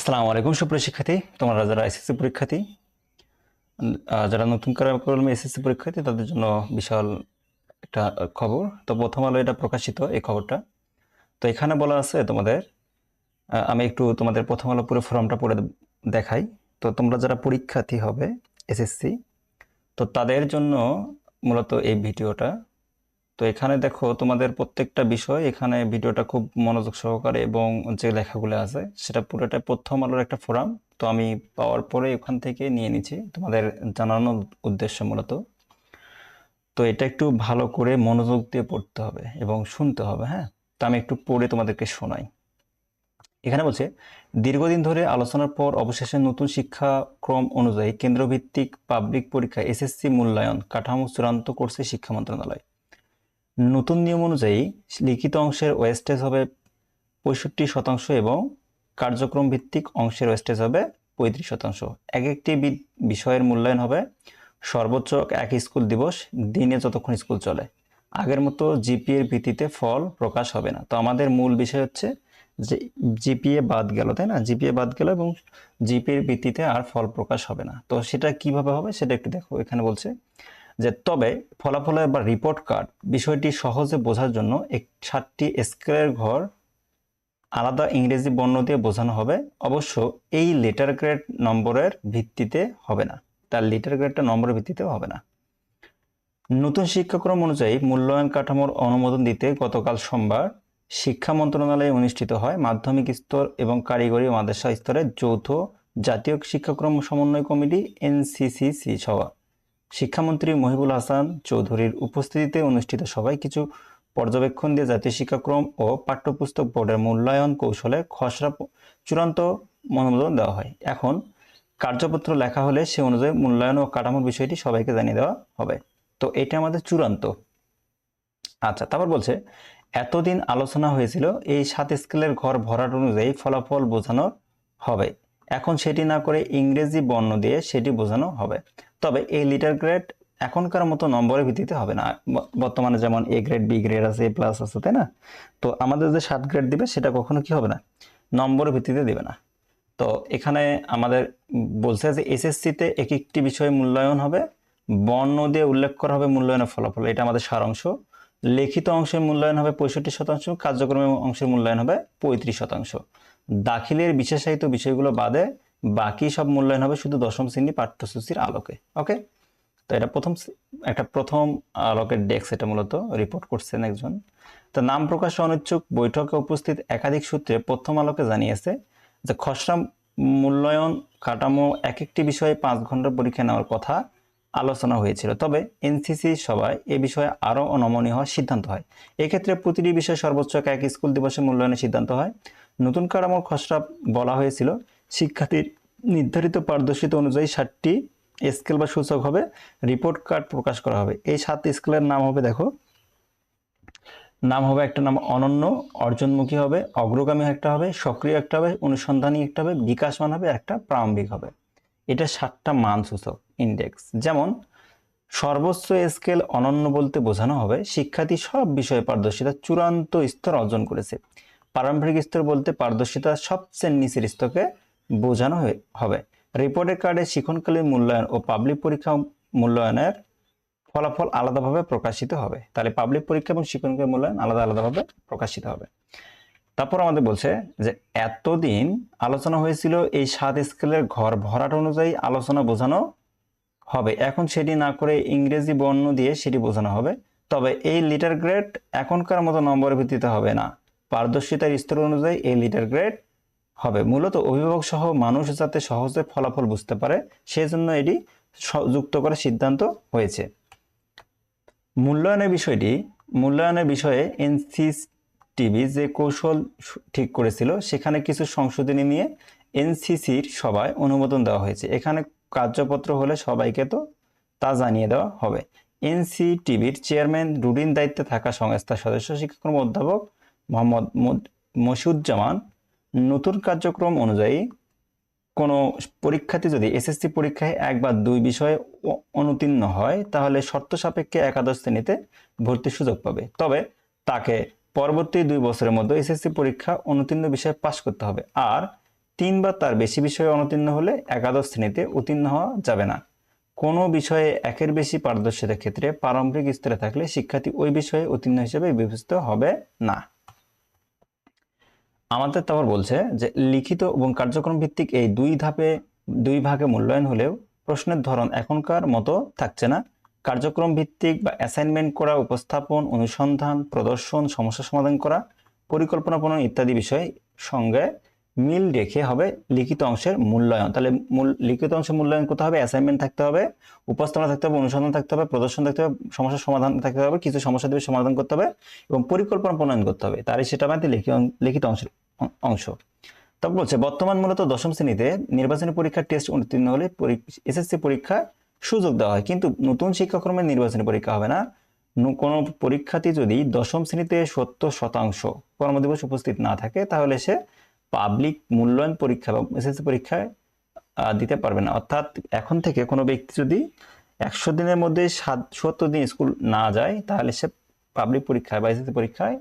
আসসালামু আলাইকুম। সুপ্রিয় শিক্ষার্থী, তোমরা যারা এসএসসি পরীক্ষার্থী যারা নতুন করে কলমে এসএসসি পরীক্ষার্থী, তাদের জন্য বিশাল একটা খবর। তো প্রথম আলো এটা প্রকাশিত, এই খবরটা। তো এখানে বলা আছে তোমাদের আমি একটু তোমাদের প্রথম আলো পুরো ফর্মটা পড়ে দেখাই। তো তোমরা যারা পরীক্ষার্থী হবে এসএসসি, তো তাদের জন্য মূলত এই ভিডিওটা তো এখানে দেখো তোমাদের প্রত্যেকটা বিষয়, এখানে ভিডিওটা খুব মনোযোগ সহকারে এবং যে লেখাগুলো আছে, সেটা পুরোটা প্রথম আলোর একটা ফোরাম। তো আমি পাওয়ার পরে ওখান থেকে নিয়ে নিচ্ছি তোমাদের জানানোর উদ্দেশ্য মূলত। তো এটা একটু ভালো করে মনোযোগ দিয়ে পড়তে হবে এবং শুনতে হবে হ্যাঁ? তো আমি একটু পড়ে তোমাদেরকে শোনাই। এখানে বলছে, দীর্ঘদিন ধরে আলোচনার পর অবশেষে নতুন শিক্ষাক্রম অনুযায়ী কেন্দ্রভিত্তিক পাবলিক পরীক্ষা এসএসসি মূল্যায়ন কাঠামো চূড়ান্ত করছে শিক্ষা মন্ত্রণালয়। নতুন নিয়ম অনুযায়ী লিখিত অংশের ওয়েস্টেজ হবে পঁয়ষট্টি শতাংশ এবং কার্যক্রম ভিত্তিক অংশের ওয়েস্টেজ হবে পঁয়ত্রিশ শতাংশ। এক একটি বিষয়ের মূল্যায়ন হবে সর্বোচ্চ এক স্কুল দিবস দিনে যতক্ষণ স্কুল চলে। আগের মতো জিপিএর ভিত্তিতে ফল প্রকাশ হবে না। তো আমাদের মূল বিষয় হচ্ছে যে জিপিএ বাদ গেল, তাই না? জিপিএ বাদ গেল এবং জিপিএর ভিত্তিতে আর ফল প্রকাশ হবে না। তো সেটা কীভাবে হবে সেটা একটু দেখো। এখানে বলছে যে তবে ফলাফলের বা রিপোর্ট কার্ড বিষয়টি সহজে বোঝার জন্য এক সাতটি স্কেলের ঘর আলাদা ইংরেজি বর্ণ দিয়ে বোঝানো হবে। অবশ্য এই লেটার গ্রেড নম্বরের ভিত্তিতে হবে না। তার লেটার গ্রেডটা নম্বরের ভিত্তিতেও হবে না। নতুন শিক্ষাক্রম অনুযায়ী মূল্যায়ন কাঠামোর অনুমোদন দিতে গতকাল সোমবার শিক্ষা মন্ত্রণালয়ে অনুষ্ঠিত হয় মাধ্যমিক স্তর এবং কারিগরি মাদ্রাসা স্তরের যৌথ জাতীয় শিক্ষাক্রম সমন্বয় কমিটি, এনসিসিসি সভা। শিক্ষামন্ত্রী মহিবুল হাসান চৌধুরীর উপস্থিতিতে অনুষ্ঠিত সভায় কিছু পর্যবেক্ষণ দিয়ে জাতীয় শিক্ষাক্রম ও পাঠ্যপুস্তক বোর্ডের মূল্যায়ন কৌশলে খসড়া চূড়ান্ত অনুমোদন দেওয়া হয়। এখন কার্যপত্র লেখা হলে সে অনুযায়ী মূল্যায়ন ও কাঠামোর বিষয়টি সবাইকে জানিয়ে দেওয়া হবে। তো এটা আমাদের চূড়ান্ত। আচ্ছা তারপর বলছে, এতদিন আলোচনা হয়েছিল এই সাত স্কেলের ঘর ভরাট অনুযায়ী ফলাফল বোঝানো হবে। এখন সেটি না করে ইংরেজি বর্ণ দিয়ে সেটি বোঝানো হবে। তবে এই লিটার গ্রেড এখনকার মতো নম্বরের ভিত্তিতে হবে না। বর্তমানে যেমন এ গ্রেড, বি গ্রেড আছে, এ প্লাস আছে, তাই না? তো আমাদের যে সাত গ্রেড দিবে সেটা কখনো কি হবে না? নম্বরের ভিত্তিতে দিবে না। তো এখানে আমাদের বলছে যে এসএসসিতে এক একটি বিষয়ে মূল্যায়ন হবে। বর্ণ দিয়ে উল্লেখ করা হবে মূল্যায়নের ফলাফল। এটা আমাদের সারাংশ লিখিত অংশের মূল্যায়ন হবে পঁয়ষট্টি শতাংশ, কার্যক্রমের অংশের মূল্যায়ন হবে পঁয়ত্রিশ শতাংশ। দাখিলের বিশেষায়িত বিষয়গুলো বাদে বাকি সব মূল্যায়ন হবে শুধু দশম শ্রেণি পাঠ্যসূচির আলোকে ওকে তো এটা প্রথম একটা প্রথম আলোকের ডেস্ক এটা মূলত রিপোর্ট করছেন একজন। তো নাম প্রকাশে অনিচ্ছুক বৈঠকে উপস্থিত একাধিক সূত্রে প্রথম আলোকে জানিয়েছে যে খসড়া মূল্যায়ন কাঠামো এক একটি বিষয়ে পাঁচ ঘণ্টার পরীক্ষা নেওয়ার কথা আলোচনা হয়েছিল। তবে এনসিসি সভায় এ বিষয়ে আরও অনমনীয় হওয়ার সিদ্ধান্ত হয়। এক্ষেত্রে প্রতিটি বিষয়ে সর্বোচ্চ এক স্কুল দিবসে মূল্যায়নের সিদ্ধান্ত হয়। নতুন কাঠামোর খসড়া বলা হয়েছিল। শিক্ষার্থীর নির্ধারিত পারদর্শিতা অনুযায়ী ষাটটি স্কেল বা সূচক হবে। রিপোর্ট কার্ড প্রকাশ করা হবে। এই সাত স্কেলের নাম হবে, দেখো। নাম হবে একটা নাম অনন্য, অর্জনমুখী হবে, অগ্রগামী একটা হবে, সক্রিয় একটা হবে, অনুসন্ধানী একটা হবে, বিকাশমান হবে একটা প্রারম্ভিক হবে। এটা সাতটা মান সূচক ইন্ডেক্স যেমন, সর্বোচ্চ স্কেল অনন্য বলতে বোঝানো হবে। শিক্ষার্থী সব বিষয়ে পারদর্শিতা চূড়ান্ত স্তর অর্জন করেছে। প্রারম্ভিক স্তর বলতে পারদর্শিতা সবচেয়ে নিচের স্তরকে বোঝানো হবে। রিপোর্টের কার্ডে শিক্ষণকালীন মূল্যায়ন ও পাবলিক পরীক্ষা মূল্যায়নের ফলাফল আলাদাভাবে প্রকাশিত হবে। তাহলে পাবলিক পরীক্ষা এবং শিক্ষণকালীন মূল্যায়ন আলাদা আলাদাভাবে প্রকাশিত হবে। তারপর আমাদের বলছে যে, এতদিন আলোচনা হয়েছিল এই সাত স্কেলের ঘর ভরাট অনুযায়ী আলোচনা বোঝানো হবে। এখন সেটি না করে ইংরেজি বর্ণ দিয়ে সেটি বোঝানো হবে। তবে এই লিটার গ্রেড এখনকার মতো নম্বরের ভিত্তিতে হবে না। পারদর্শিতার স্তর অনুযায়ী এই লিটার গ্রেড হবে। মূলত অভিভাবক সহ মানুষ যাতে সহজে ফলাফল বুঝতে পারে, সেজন্য এটি যুক্ত করার সিদ্ধান্ত হয়েছে। মূল্যায়নের বিষয়টি, মূল্যায়নের বিষয়ে এনসিটিভি যে কৌশল ঠিক করেছিল, সেখানে কিছু সংশোধনী নিয়ে এনসিসির সভায় অনুমোদন দেওয়া হয়েছে। এখানে কার্যপত্র হলে সবাইকে তো তা জানিয়ে দেওয়া হবে। এনসিটিভির চেয়ারম্যান রুটিন দায়িত্বে থাকা সংস্থার সদস্য, শিক্ষাক্রম অধ্যাপক মোহাম্মদ মদ- মশিউজ্জামান নতুন কার্যক্রম অনুযায়ী কোনো পরীক্ষার্থী যদি এসএসসি পরীক্ষায় এক বা দুই বিষয়ে অনুতীর্ণ হয়, তাহলে শর্ত সাপেক্ষে একাদশ শ্রেণীতে ভর্তির সুযোগ পাবে। তবে তাকে পরবর্তী দুই বছরের মধ্যে এসএসসি পরীক্ষা অনুতীর্ণ বিষয়ে পাশ করতে হবে। আর তিন বা তার বেশি বিষয়ে অনুত্তীর্ণ হলে একাদশ শ্রেণীতে উত্তীর্ণ হওয়া যাবে না। কোনো বিষয়ে একের বেশি পারদর্শিতার ক্ষেত্রে প্রারম্ভিক স্তরে থাকলে শিক্ষার্থী ওই বিষয়ে উত্তীর্ণ হিসেবে বিবেচিত হবে না। আমাদের তারপর বলছে যে লিখিত এবং কার্যক্রম ভিত্তিক এই দুই ধাপে, দুই ভাগে মূল্যায়ন হলেও প্রশ্নের ধরন এখনকার মতো থাকছে না। কার্যক্রম ভিত্তিক বা অ্যাসাইনমেন্ট করা, উপস্থাপন, অনুসন্ধান, প্রদর্শন, সমস্যা সমাধান করা, পরিকল্পনা প্রণয়ন ইত্যাদি বিষয় সঙ্গে মিল রেখে হবে লিখিত অংশের মূল্যায়ন। তাহলে মূল, লিখিত অংশের মূল্যায়ন করতে হবে অ্যাসাইনমেন্ট থাকতে হবে, উপস্থাপনা থাকতে হবে, অনুসন্ধান থাকতে হবে, প্রদর্শন থাকতে হবে সমস্যার সমাধান থাকতে হবে, কিছু সমস্যা দেবে সমাধান করতে হবে এবং পরিকল্পনা প্রণয়ন করতে হবে, তারই সেটা আমাদের লিখিত অংশের অংশ। তারপর বলছে, বর্তমান মূলত দশম শ্রেণীতে নির্বাচনী পরীক্ষার টেস্ট উত্তীর্ণ হলে এসএসসি পরীক্ষা সুযোগ দেওয়া হয়। কিন্তু নতুন শিক্ষাক্রমে নির্বাচনী পরীক্ষা হবে না। কোনো পরীক্ষার্থী যদি দশম শ্রেণীতে সত্তর শতাংশ কর্মদিবস উপস্থিত না থাকে, তাহলে সে পাবলিক মূল্যায়ন পরীক্ষা বা এসএসসি পরীক্ষায় দিতে পারবে না। অর্থাৎ এখন থেকে কোনো ব্যক্তি যদি একশো দিনের মধ্যে সাত সত্তর দিন স্কুল না যায়, তাহলে সে পাবলিক পরীক্ষায় বা এসএসসি পরীক্ষায়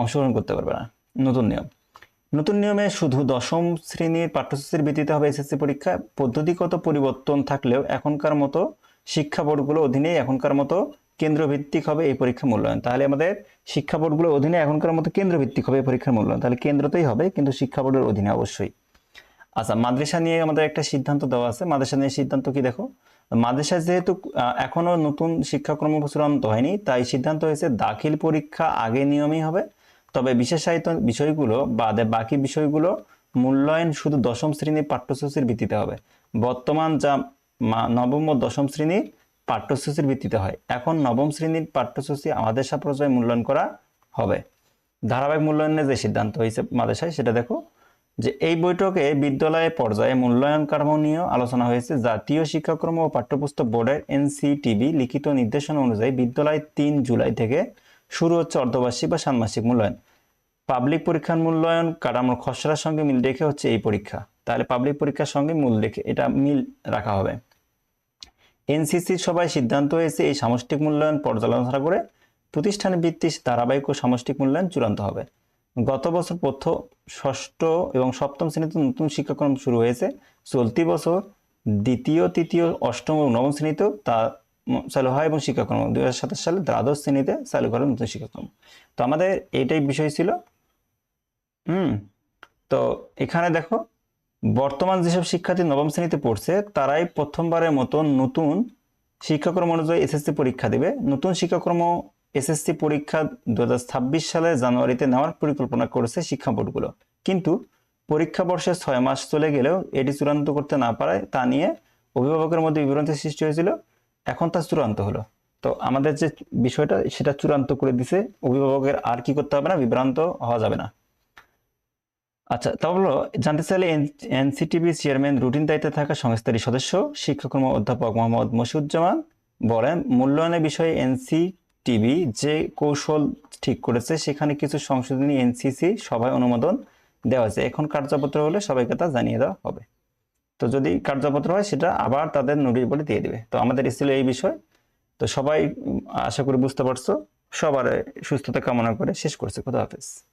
অংশগ্রহণ করতে পারবে না। নতুন নিয়ম। নতুন নিয়মে শুধু দশম শ্রেণির পাঠ্যসূচির ভিত্তিতে হবে এসএসসি পরীক্ষা। পদ্ধতিগত পরিবর্তন থাকলেও এখনকার মতো শিক্ষা বোর্ডগুলো অধীনে এখনকার মতো কেন্দ্রভিত্তিক হবে এই পরীক্ষা মূল্যায়ন। তাহলে আমাদের শিক্ষা বোর্ডগুলোর অধীনে এখনকার মতো কেন্দ্রভিত্তিক হবে এই পরীক্ষার মূল্যায়ন। তাহলে কেন্দ্রতেই হবে কিন্তু শিক্ষা বোর্ডের অধীনে অবশ্যই। আচ্ছা মাদ্রাসা নিয়ে আমাদের একটা সিদ্ধান্ত দেওয়া আছে। মাদ্রাসা নিয়ে সিদ্ধান্ত কি দেখো? মাদ্রাসা যেহেতু আহ, এখনও নতুন শিক্ষাক্রম চূড়ান্ত হয়নি তাই সিদ্ধান্ত হয়েছে দাখিল পরীক্ষা আগে নিয়মই হবে। তবে বিশেষায়িত বিষয়গুলো বাদে বাকি বিষয়গুলো মূল্যায়ন শুধু দশম শ্রেণির পাঠ্যসূচির ভিত্তিতে হবে। বর্তমান যা নবম ও দশম শ্রেণির পাঠ্যসূচির ভিত্তিতে হয়। এখন নবম শ্রেণির পাঠ্যসূচি আমাদের পর্যায়ে মূল্যায়ন করা হবে। ধারাবাহিক মূল্যায়নের যে সিদ্ধান্ত হয়েছে মাদ্রাসায়, সেটা দেখো যে এই বৈঠকে বিদ্যালয় পর্যায়ে মূল্যায়ন কাঠামো নিয়েও আলোচনা হয়েছে। জাতীয় শিক্ষাক্রম ও পাঠ্যপুস্তক বোর্ডের এনসিটিবি লিখিত নির্দেশনা অনুযায়ী বিদ্যালয় তিন জুলাই থেকে শুরু হচ্ছে অর্ধবার্ষিক বা ষান্মাসিক মূল্যায়ন। পাবলিক পরীক্ষার মূল্যায়ন কাঠামোর খসড়ার সঙ্গে মিল রেখে হচ্ছে এই পরীক্ষা। তাহলে পাবলিক পরীক্ষার সঙ্গে মূল রেখে এটা মিল রাখা হবে। এনসিসির সভায় সিদ্ধান্ত হয়েছে এই সামষ্টিক মূল্যায়ন পর্যালোচনা করে প্রতিষ্ঠানের ভিত্তিক ধারাবাহিক ও সামষ্টিক মূল্যায়ন চূড়ান্ত হবে। গত বছর প্রথম ষষ্ঠ এবং সপ্তম শ্রেণীতে নতুন শিক্ষাক্রম শুরু হয়েছে। চলতি বছর দ্বিতীয়, তৃতীয়, অষ্টম এবং নবম শ্রেণীতেও তা চালু হয় এবং শিক্ষাক্রম। দুই হাজার সাতাশ সালে দ্বাদশ শ্রেণীতে চালু করে নতুন শিক্ষাক্রম। তো আমাদের এইটাই বিষয় ছিল। হুম, তো এখানে দেখো, বর্তমান যেসব শিক্ষার্থী নবম শ্রেণীতে পড়ছে, তারাই প্রথমবারের মতো নতুন শিক্ষাক্রম অনুযায়ী এসএসসি পরীক্ষা দেবে। নতুন শিক্ষাক্রম এসএসসি পরীক্ষা দু হাজার ছাব্বিশ সালে জানুয়ারিতে নেওয়ার পরিকল্পনা করেছে শিক্ষা বোর্ডগুলো। কিন্তু পরীক্ষা বর্ষে ছয় মাস চলে গেলেও এটি চূড়ান্ত করতে না পারায় তা নিয়ে অভিভাবকের মধ্যে বিভ্রান্তির সৃষ্টি হয়েছিল। এখন তা চূড়ান্ত হলো। তো আমাদের যে বিষয়টা, সেটা চূড়ান্ত করে দিছে, অভিভাবকের আর কি করতে হবে না, বিভ্রান্ত হওয়া যাবে না। আচ্ছা তা হলো, জানতে চাইলে এনসিটিভি চেয়ারম্যান রুটিন দায়িত্বে থাকা সংস্থারই সদস্য, শিক্ষাকর্ম অধ্যাপক মোহাম্মদ মসিউজ্জামান বলেন, মূল্যায়নের বিষয়ে এনসিটিভি যে কৌশল ঠিক করেছে, সেখানে কিছু সংশোধনী এনসিসি সভায় অনুমোদন দেওয়া হয়েছে। এখন কার্যপত্র হলে সবাইকে তা জানিয়ে দেওয়া হবে। তো যদি কার্যপত্র হয়, সেটা আবার তাদের নোটিশ বলে দিয়ে দেবে। তো আমাদের ছিল এই বিষয়। তো সবাই আশা করি বুঝতে পারছ। সবার সুস্থতা কামনা করে শেষ করছে। খোদা হাফেজ।